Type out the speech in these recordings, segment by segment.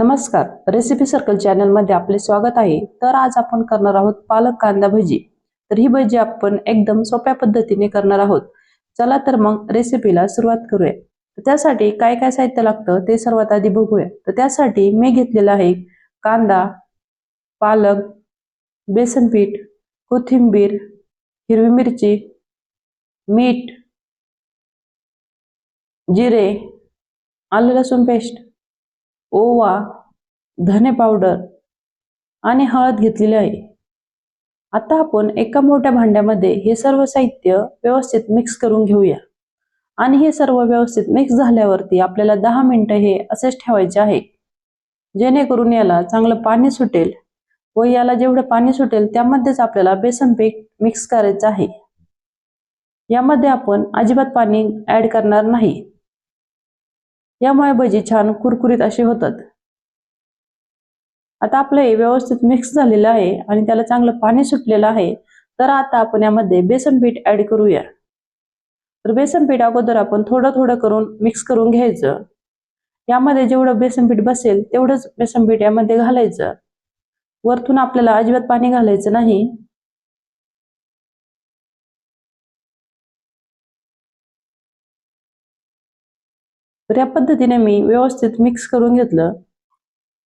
नमस्कार. Recipe circle चॅनलमध्ये आपले स्वागत आहे. तर आज आपण करणार आहोत पालक कांदा भजी. तर ही भजी आपण एकदम सोप्या पद्धतीने करणार आहोत. चला तर मग रेसिपीला सुरुवात करूया. तर त्यासाठी काय काय साहित्य लागतं ते सर्वात आधी बघूया. तर त्यासाठी मी घेतलेलं आहे कांदा पालक बेसन पीठ कोथिंबीर हिरवी मिरची मीठ जिरे आलं लसूण पेस्ट ओवा धने पावडर आणि हळद घेतलेली आहे. आता आपण एका मोठ्या भांड्यामध्ये हे सर्व साहित्य व्यवस्थित मिक्स करून घेऊया. आणि हे सर्व व्यवस्थित मिक्स झाल्यावरती आपल्याला दहा मिनिटं हे असेच ठेवायचे आहे. जेणेकरून याला चांगलं पाणी सुटेल व याला जेवढं पाणी सुटेल त्यामध्येच आपल्याला बेसन पीठ मिक्स करायचं आहे. यामध्ये आपण अजिबात पाणी ऍड करणार नाही. यामुळे भजी छान कुरकुरीत असे होतात. आता आपलं हे व्यवस्थित मिक्स झालेलं आहे आणि त्याला चांगलं पाणी सुटलेलं आहे तर आता आपण यामध्ये बेसन पीठ ऍड करूया. तर बेसन पीठ अगोदर आपण थोडं थोडं करून मिक्स करून घ्यायचं. यामध्ये जेवढं बेसन पीठ बसेल तेवढंच बेसन पीठ यामध्ये घालायचं. वरतून आपल्याला अजिबात पाणी घालायचं नाही. तर या पद्धतीने मी व्यवस्थित मिक्स करून घेतलं.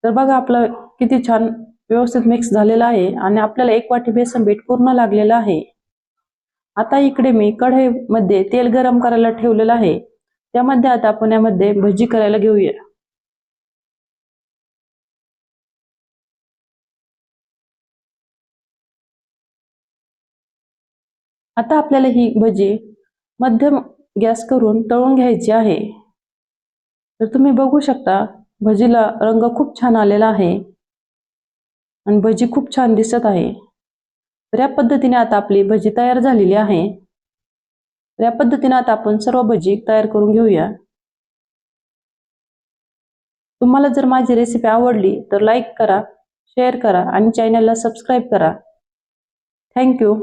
तर बघा आपलं किती छान व्यवस्थित मिक्स झालेलं आहे आणि आपल्याला एक वाटी बेसन पीठ पूर्ण लागलेलं आहे. आता इकडे मी कढईमध्ये तेल गरम करायला ठेवलेलं आहे. त्यामध्ये आता आपण यामध्ये भजी करायला घेऊया. आता आपल्याला ही भजी मध्यम गॅस करून तळून घ्यायची आहे. तर तुम्ही बघू शकता भजीला रंग खूप छान आलेला आहे आणि भजी खूप छान दिसत आहे. तर या पद्धतीने आता आपली भजी तयार झालेली आहे. तर या पद्धतीने आता आपण सर्व भजी तयार करून घेऊया. तुम्हाला जर माझी रेसिपी आवडली तर लाईक करा शेअर करा आणि चॅनलला सबस्क्राईब करा. थँक्यू